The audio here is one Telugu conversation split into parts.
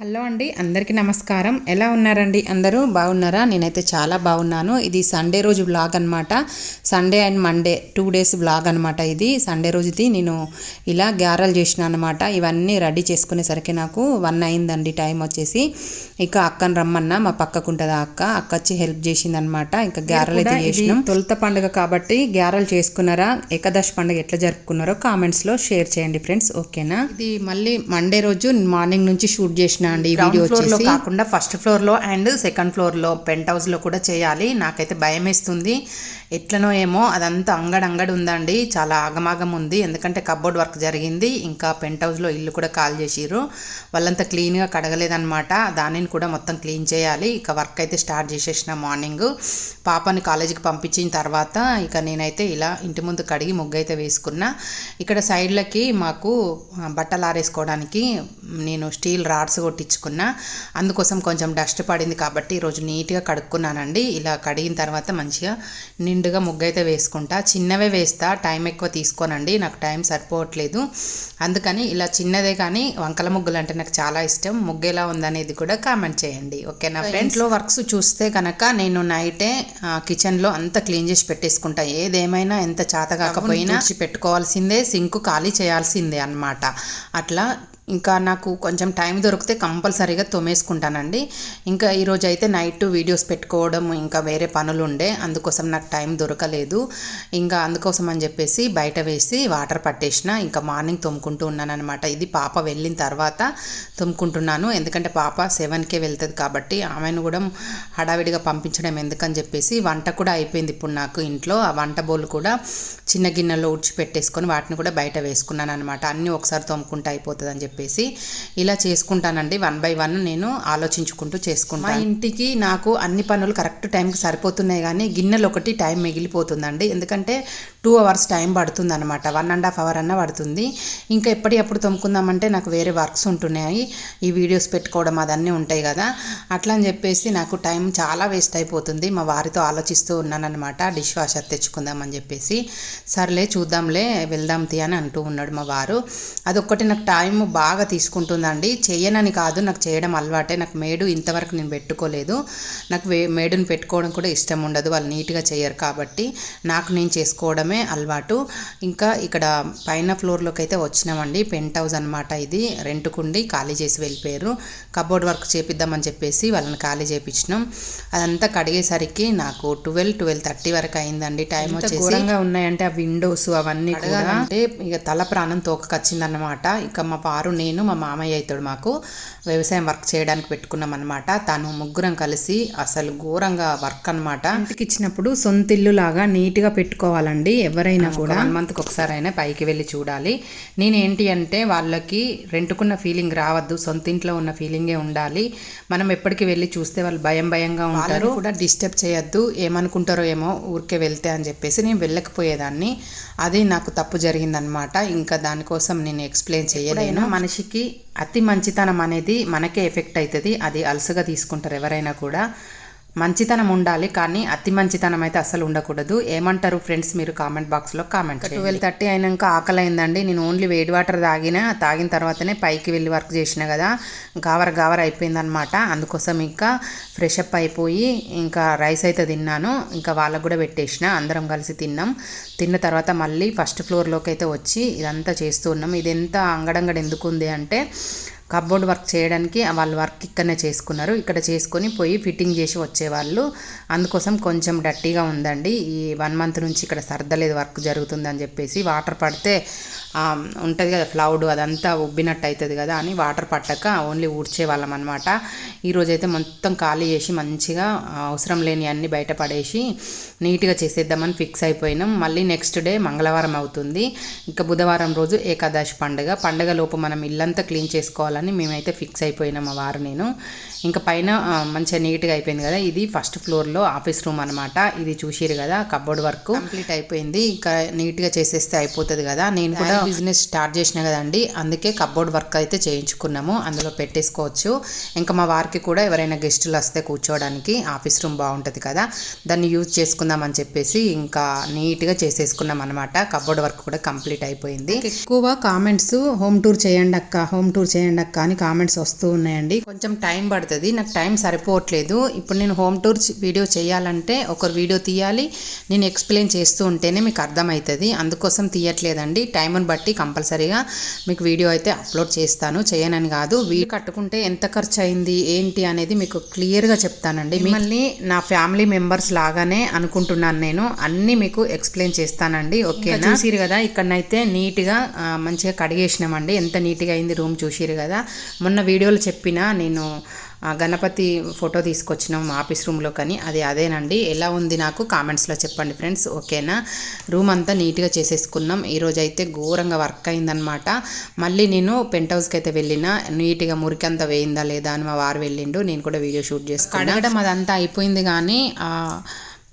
హలో అండి అందరికీ నమస్కారం. ఎలా ఉన్నారండి? అందరూ బాగున్నారా? నేనైతే చాలా బాగున్నాను. ఇది సండే రోజు బ్లాగ్ అనమాట Sunday and Monday two days blog అనమాట ఇది. సండే రోజుది నేను ఇలా గ్యారలు చేసిన అనమాట ఇవన్నీ రెడీ చేసుకునేసరికి నాకు వన్ అయిందండి టైం వచ్చేసి. ఇక అక్కని రమ్మన్నా మా పక్కకు ఉంటుంది అక్క? అక్క వచ్చి హెల్ప్ చేసింది అనమాట ఇంకా గ్యారలు అయితే చేసినాం. తొలుత పండుగ కాబట్టి గ్యారలు చేసుకున్నారా? ఏకాదశి పండుగ ఎట్లా జరుపుకున్నారో కామెంట్స్లో షేర్ చేయండి ఫ్రెండ్స్. ఓకేనా? ఇది మళ్ళీ మండే రోజు మార్నింగ్ నుంచి షూట్ చేసిన అండి ఈ వీడియో వచ్చేసి. కాకుండా ఫస్ట్ ఫ్లోర్లో అండ్ సెకండ్ ఫ్లోర్లో పెంట్ హౌస్లో కూడా చేయాలి. నాకైతే భయం వేస్తుంది ఎట్లనో ఏమో అదంతా అంగడి అంగడి ఉందండి. చాలా ఆగమాగం ఉంది. ఎందుకంటే కబోర్డ్ వర్క్ జరిగింది. ఇంకా పెంట్ హౌస్లో ఇల్లు కూడా కాల్ చేసిర్రు. వాళ్ళంతా క్లీన్గా కడగలేదన్నమాట. దానిని కూడా మొత్తం క్లీన్ చేయాలి. ఇక వర్క్ అయితే స్టార్ట్ చేసేసిన మార్నింగ్ పాపని కాలేజీకి పంపించిన తర్వాత ఇక నేనైతే ఇలా ఇంటి ముందు కడిగి ముగ్గు అయితే వేసుకున్నా. ఇక్కడ సైడ్లకి మాకు బట్టలు ఆరేసుకోవడానికి నేను స్టీల్ రాడ్స్ కొట్టించుకున్నా. అందుకోసం కొంచెం డస్ట్ పడింది కాబట్టి ఈరోజు నీట్గా కడుక్కున్నానండి. ఇలా కడిగిన తర్వాత మంచిగా నిండుగా ముగ్గు అయితే వేసుకుంటా. చిన్నవే వేస్తా టైం ఎక్కువ తీసుకోనండి. నాకు టైం సరిపోవట్లేదు. అందుకని ఇలా చిన్నదే కానీ వంకల ముగ్గులు అంటే నాకు చాలా ఇష్టం. ముగ్గు ఎలా ఉందనేది కూడా కామెంట్ చేయండి. ఓకేనా ఫ్రెండ్స్? లో వర్క్స్ చూస్తే కనుక నేను నైటే కిచెన్లో అంతా క్లీన్ చేసి పెట్టేసుకుంటా. ఏదేమైనా ఎంత చేత కాకపోయినా పెట్టుకోవాల్సిందే సింక్ ఖాళీ చేయాల్సిందే అన్నమాట. అట్లా ఇంకా నాకు కొంచెం టైం దొరికితే కంపల్సరీగా తోమేసుకుంటానండి. ఇంకా ఈరోజు అయితే నైట్ వీడియోస్ పెట్టుకోవడం ఇంకా వేరే పనులు ఉండే అందుకోసం నాకు టైం దొరకలేదు. ఇంకా అందుకోసం అని చెప్పేసి బయట వేసి వాటర్ పట్టేసిన ఇంకా మార్నింగ్ తోముకుంటూ ఉన్నాను అనమాట ఇది పాప వెళ్ళిన తర్వాత తోముకుంటున్నాను. ఎందుకంటే పాప సెవెన్కే వెళ్తుంది కాబట్టి ఆమెను కూడా హడావిడిగా పంపించడం ఎందుకని చెప్పేసి వంట కూడా అయిపోయింది ఇప్పుడు నాకు ఇంట్లో. ఆ వంట బౌల్ కూడా చిన్న గిన్నెలో ఉడ్చి పెట్టేసుకొని వాటిని కూడా బయట వేసుకున్నాను అనమాట అన్నీ ఒకసారి తోముకుంటే అయిపోతుంది అని చెప్పేసి ఇలా చేసుకుంటానండి. వన్ బై వన్ నేను ఆలోచించుకుంటూ చేసుకుంటాను మా ఇంటికి నాకు అన్ని పనులు కరెక్ట్ టైంకి సరిపోతున్నాయి కానీ గిన్నెలు ఒకటి టైం మిగిలిపోతుందండి. ఎందుకంటే టూ అవర్స్ టైం పడుతుంది అనమాట వన్ అండ్ హాఫ్ అవర్ అన్న పడుతుంది. ఇంకా ఎప్పటికప్పుడు తొమ్ముకుందామంటే నాకు వేరే వర్క్స్ ఉంటున్నాయి. ఈ వీడియోస్ పెట్టుకోవడం అదన్నీ ఉంటాయి కదా. అట్లా అని చెప్పేసి నాకు టైం చాలా వేస్ట్ అయిపోతుంది. మా వారితో ఆలోచిస్తూ ఉన్నానన్నమాట. డిష్ వాషర్ తెచ్చుకుందామని చెప్పేసి. సర్లే చూద్దాంలే వెళ్దాం తీ అని అంటూ ఉన్నాడు మా వారు. అదొక్కటి నాకు టైం బాగా తీసుకుంటుందండి. చేయనని కాదు నాకు చేయడం అలవాటే. నాకు మేడు ఇంతవరకు నేను పెట్టుకోలేదు. నాకు మేడుని పెట్టుకోవడం కూడా ఇష్టం ఉండదు. వాళ్ళు నీట్గా చేయరు కాబట్టి నాకు నేను చేసుకోవడమే అలవాటు. ఇంకా ఇక్కడ పైన ఫ్లోర్లోకి అయితే వచ్చినామండి. పెంట్ హౌస్ అనమాట ఇది. రెంట్కుండి ఖాళీ చేసి వెళ్ళిపోయారు. కబోర్డ్ వర్క్ చేపిద్దామని చెప్పేసి వాళ్ళని ఖాళీ చేపించినాం అదంతా కడిగేసరికి నాకు ట్వెల్వ్ ట్వెల్వ్ థర్టీ వరకు అయిందండి. టైం వచ్చేసి ఘోరంగా ఉన్నాయంటే ఆ విండోస్ అవన్నీ కూడా. అంటే ఇక తల ప్రాణం తోకకొచ్చిందన్నమాట. ఇక మా వారు నేను మా మామయ్య అవుతాడు మాకు వ్యవసాయం వర్క్ చేయడానికి పెట్టుకున్నాం అనమాట తను ముగ్గురం కలిసి అసలు ఘోరంగా వర్క్ అనమాట ఇంటికి ఇచ్చినప్పుడు సొంత ఇల్లు లాగా నీట్గా పెట్టుకోవాలండి ఎవరైనా కూడా. వన్ మంత్కి ఒకసారి అయినా పైకి వెళ్ళి చూడాలి. నేను ఏంటి అంటే వాళ్ళకి రెంట్కున్న ఫీలింగ్ రావద్దు సొంత ఇంట్లో ఉన్న ఫీలింగే ఉండాలి. మనం ఎప్పటికి వెళ్ళి చూస్తే వాళ్ళు భయం భయంగా ఉంటారు. కూడా డిస్టర్బ్ చేయొద్దు ఏమనుకుంటారో ఏమో ఊరికే వెళ్తే అని చెప్పేసి నేను వెళ్ళకపోయేదాన్ని. అది నాకు తప్పు జరిగిందనమాట ఇంకా దానికోసం నేను ఎక్స్ప్లెయిన్ చేయలేను. మనిషికి అతి మంచితనం అనేది మనకే ఎఫెక్ట్ అవుతుంది అది అలసగా తీసుకుంటారు ఎవరైనా కూడా. మంచితనం ఉండాలి కానీ అతి మంచితనం అయితే అసలు ఉండకూడదు. ఏమంటారు ఫ్రెండ్స్? మీరు కామెంట్ బాక్స్లో కామెంట్ ట్వెల్వ్ థర్టీ అయినాక ఆకలి అయిందండి నేను ఓన్లీ వేడి వాటర్ తాగిన తాగిన తర్వాతనే పైకి వెళ్ళి వర్క్ చేసిన కదా. గావర గావర అయిపోయిందనమాట అందుకోసం ఇంకా ఫ్రెష్ అప్ అయిపోయి ఇంకా రైస్ అయితే తిన్నాను. ఇంకా వాళ్ళకు కూడా పెట్టేసిన. అందరం కలిసి తిన్నాం. తిన్న తర్వాత మళ్ళీ ఫస్ట్ ఫ్లోర్లోకి అయితే వచ్చి ఇదంతా చేస్తూ ఉన్నాం. ఇది ఎంత అంగడంగడ ఎందుకు ఉంది అంటే కబోర్డ్ వర్క్ చేయడానికి వాళ్ళు వర్క్ ఇక్కడనే చేసుకున్నారు. ఇక్కడ చేసుకొని పోయి ఫిట్టింగ్ చేసి వచ్చేవాళ్ళు. అందుకోసం కొంచెం డట్టీగా ఉందండి. ఈ వన్ మంత్ నుంచి ఇక్కడ సర్దలేదు వర్క్ జరుగుతుందని చెప్పేసి. వాటర్ పడితే ఉంటుంది కదా ఫ్లౌడ్ అదంతా ఉబ్బినట్టు అవుతుంది కదా అని వాటర్ పట్టక ఓన్లీ ఊడ్చేవాళ్ళం అనమాట ఈరోజైతే మొత్తం ఖాళీ చేసి మంచిగా అవసరం లేని అన్ని బయట పడేసి నీట్గా చేసేద్దామని ఫిక్స్ అయిపోయినాం. మళ్ళీ నెక్స్ట్ డే మంగళవారం అవుతుంది. ఇంకా బుధవారం రోజు ఏకాదశి పండుగ. పండుగ లోపు మనం ఇల్లంతా క్లీన్ చేసుకోవాలి? చేసుకోవాలని మేమైతే ఫిక్స్ అయిపోయినాం మా వారు నేను. ఇంకా పైన మంచిగా నీట్గా అయిపోయింది కదా. ఇది ఫస్ట్ ఫ్లోర్లో ఆఫీస్ రూమ్ అనమాట ఇది చూసిరు కదా కబోర్డ్ వర్క్. కంప్లీట్ అయిపోయింది. ఇంకా నీట్గా చేసేస్తే అయిపోతుంది కదా. నేను కూడా బిజినెస్ స్టార్ట్ చేసిన కదండి అందుకే కబోర్డ్ వర్క్ అయితే చేయించుకున్నాము. అందులో పెట్టేసుకోవచ్చు. ఇంకా మా వారికి కూడా ఎవరైనా గెస్టులు వస్తే కూర్చోవడానికి ఆఫీస్ రూమ్ బాగుంటుంది కదా దాన్ని యూజ్ చేసుకుందామని చెప్పేసి ఇంకా నీట్గా చేసేసుకున్నాం అనమాట కబోర్డ్ వర్క్ కూడా కంప్లీట్ అయిపోయింది. ఎక్కువ కామెంట్స్ హోమ్ టూర్ చేయండి అక్క హోమ్ టూర్ చేయండి అక్క అని కామెంట్స్ వస్తూ ఉన్నాయండి. కొంచెం టైం పడుతుంది. నాకు టైం సరిపోవట్లేదు. ఇప్పుడు నేను హోమ్ టూర్ వీడియో చేయాలంటే ఒకరు వీడియో తీయాలి. నేను ఎక్స్ప్లెయిన్ చేస్తూ ఉంటేనే మీకు అర్థమవుతుంది. అందుకోసం తీయట్లేదండి. టైంని బట్టి కంపల్సరీగా మీకు వీడియో అయితే అప్లోడ్ చేస్తాను. చేయనని కాదు. వీడియో కట్టుకుంటే ఎంత ఖర్చు అయింది ఏంటి అనేది మీకు క్లియర్గా చెప్తానండి. మిమ్మల్ని నా ఫ్యామిలీ మెంబర్స్ లాగానే అనుకుంటున్నాను నేను. అన్నీ మీకు ఎక్స్ప్లెయిన్ చేస్తానండి. ఓకేనా? చూసిరు కదా ఇక్కడనైతే నీట్గా మంచిగా కడిగేసినామండి. ఎంత నీట్గా అయింది రూమ్ చూసిరు కదా. మొన్న వీడియోలో చెప్పిన నేను గణపతి ఫోటో తీసుకొచ్చినాం ఆఫీస్ రూమ్లో కానీ అది అదేనండి. ఎలా ఉంది నాకు కామెంట్స్లో చెప్పండి ఫ్రెండ్స్ ఓకేనా? రూమ్ అంతా నీట్గా చేసేసుకున్నాం. ఈరోజు అయితే ఘోరంగా వర్క్ అయిందనమాట మళ్ళీ నేను పెంట్ హౌస్కి అయితే వెళ్ళిన నీట్గా మురికి అంతా వేయిందా లేదా అని మా వారు వెళ్ళిండు. నేను కూడా వీడియో షూట్ చేసుకున్నాను కడగడం అదంతా అయిపోయింది కానీ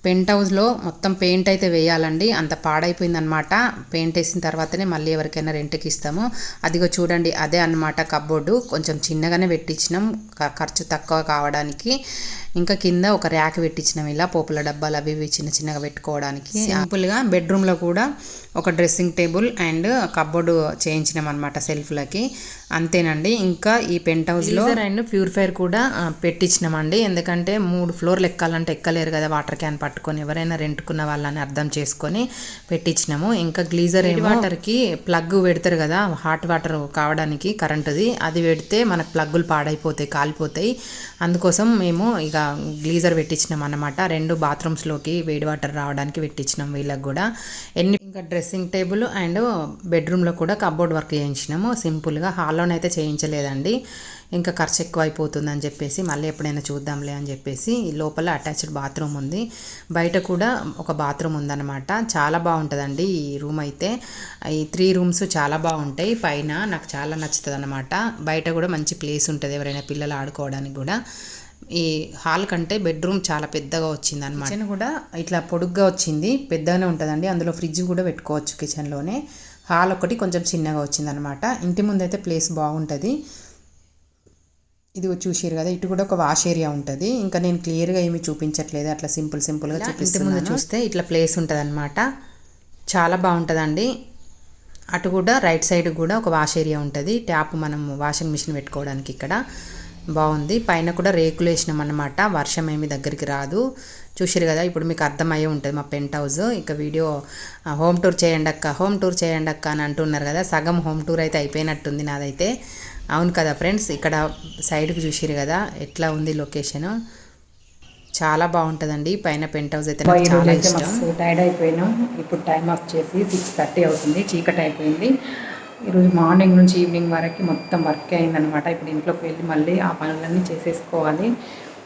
పెయింట్ హౌస్లో మొత్తం పెయింట్ అయితే వేయాలండి. అంత పాడైపోయిందనమాట పెయింట్ వేసిన తర్వాతనే మళ్ళీ ఎవరికైనా రెంట్కి ఇస్తాము. అదిగో చూడండి అదే అన్నమాట కబ్బోర్డు కొంచెం చిన్నగానే పెట్టించినాం. ఖర్చు తక్కువ కావడానికి. ఇంకా కింద ఒక ర్యాక్ పెట్టించినాం ఇలా పోపుల డబ్బాలు అవి ఇవి చిన్న చిన్నగా పెట్టుకోవడానికి. సింపుల్గా బెడ్రూమ్లో కూడా ఒక డ్రెస్సింగ్ టేబుల్ అండ్ కబ్బోర్డు చేయించినాం అనమాట సెల్ఫ్లకి అంతేనండి. ఇంకా ఈ పెంట్ హౌస్లో అండ్ ప్యూరిఫైర్ కూడా పెట్టించినామండి. ఎందుకంటే మూడు ఫ్లోర్లు ఎక్కాలంటే ఎక్కలేరు కదా వాటర్ క్యాన్ పట్టుకొని. ఎవరైనా రెంట్కున్న వాళ్ళని అర్థం చేసుకొని పెట్టించినాము. ఇంకా గ్లీజర్ వాటర్కి ప్లగ్ పెడతారు కదా హాట్ వాటర్ కావడానికి కరెంటుది అది పెడితే మనకు ప్లగ్గులు పాడైపోతాయి కాలిపోతాయి. అందుకోసం మేము ఇక గ్లీజర్ పెట్టించినాం అన్నమాట. రెండు బాత్రూమ్స్లోకి వేడి వాటర్ రావడానికి పెట్టించినాం వీళ్ళకి కూడా. ఎన్ని ఇంకా డ్రెస్సింగ్ టేబుల్ అండ్ బెడ్రూమ్లో కూడా కబోర్డ్ వర్క్ చేయించినాము. సింపుల్గా హాల్లోనైతే చేయించలేదండి. ఇంకా ఖర్చు ఎక్కువ అయిపోతుందని చెప్పేసి మళ్ళీ ఎప్పుడైనా చూద్దాంలే అని చెప్పేసి ఈ లోపల అటాచ్డ్ బాత్రూమ్ ఉంది. బయట కూడా ఒక బాత్రూమ్ ఉందన్నమాట. చాలా బాగుంటుందండి ఈ రూమ్ అయితే. ఈ త్రీ రూమ్స్ చాలా బాగుంటాయి. పైన నాకు చాలా నచ్చుతుంది అనమాట బయట కూడా మంచి ప్లేస్ ఉంటుంది ఎవరైనా పిల్లలు ఆడుకోవడానికి కూడా. ఈ హాల్ కంటే బెడ్రూమ్ చాలా పెద్దగా వచ్చింది అనమాట కిచెన్ కూడా ఇట్లా పొడుగ్గా వచ్చింది పెద్దగానే ఉంటుందండి. అందులో ఫ్రిడ్జ్ కూడా పెట్టుకోవచ్చు కిచెన్లోనే. హాల్ ఒకటి కొంచెం చిన్నగా వచ్చిందనమాట ఇంటి ముందు అయితే ప్లేస్ బాగుంటుంది. ఇది చూసారు కదా ఇటు కూడా ఒక వాష్ ఏరియా ఉంటుంది. ఇంకా నేను క్లియర్గా ఏమీ చూపించట్లేదు అట్లా సింపుల్ సింపుల్గా ఇంటి ముందు చూస్తే ఇట్లా ప్లేస్ ఉంటుంది అనమాట చాలా బాగుంటుందండి. అటు కూడా రైట్ సైడ్ కూడా ఒక వాష్ ఏరియా ఉంటుంది. ట్యాప్ మనం వాషింగ్ మిషన్ పెట్టుకోవడానికి ఇక్కడ. బాగుంది. పైన కూడా రేకులు వేసినాం అనమాట వర్షం ఏమి దగ్గరికి రాదు. చూసిరు కదా ఇప్పుడు మీకు అర్థమయ్యే ఉంటుంది మా పెంట్ హౌస్ ఇక వీడియో హోమ్ టూర్ చేయండి అక్క హోమ్ టూర్ చేయండి అక్క అని అంటున్నారు కదా సగం హోమ్ టూర్ అయితే అయిపోయినట్టుంది నాదైతే. అవును కదా ఫ్రెండ్స్ ఇక్కడ సైడ్కి చూసిరు కదా ఎట్లా ఉంది లొకేషన్ చాలా బాగుంటుందండి. పైన పెంట్ హౌస్ అయితే చాలా ఇష్టం. టైర్డ్ అయిపోయినాం. ఇప్పుడు టైం వచ్చేసి సిక్స్ థర్టీ అవుతుంది. చీకటి అయిపోయింది. ఈరోజు మార్నింగ్ నుంచి ఈవినింగ్ వరకు మొత్తం వర్క్ అయిందనమాట ఇప్పుడు ఇంట్లోకి వెళ్ళి మళ్ళీ ఆ పనులన్నీ చేసేసుకోవాలి.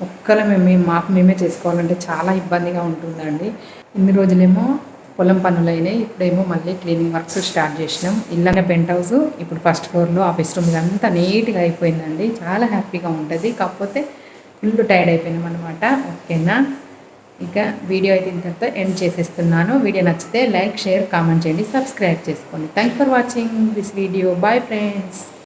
ఒక్కరు మేము మాకు మేమే చేసుకోవాలంటే చాలా ఇబ్బందిగా ఉంటుందండి. ఇన్ని రోజులేమో పొలం పనులు అయినాయి ఇప్పుడేమో మళ్ళీ క్లీనింగ్ వర్క్స్ స్టార్ట్ చేసినాం. ఇల్లనే పెంట్ హౌస్ ఇప్పుడు ఫస్ట్ ఫ్లోర్లో ఆఫీస్ రూమ్ ఇదంతా నీట్గా అయిపోయిందండి. చాలా హ్యాపీగా ఉంటుంది. కాకపోతే ఫుల్ టైర్డ్ అయిపోయినాం అనమాట ఓకేనా? ఇక వీడియో అయితే ఇంతటితో ఎండ్ చేసేస్తున్నాను. వీడియో నచ్చితే లైక్ షేర్ కామెంట్ చేయండి. సబ్స్క్రైబ్ చేసుకోండి. Thank for watching this video bye friends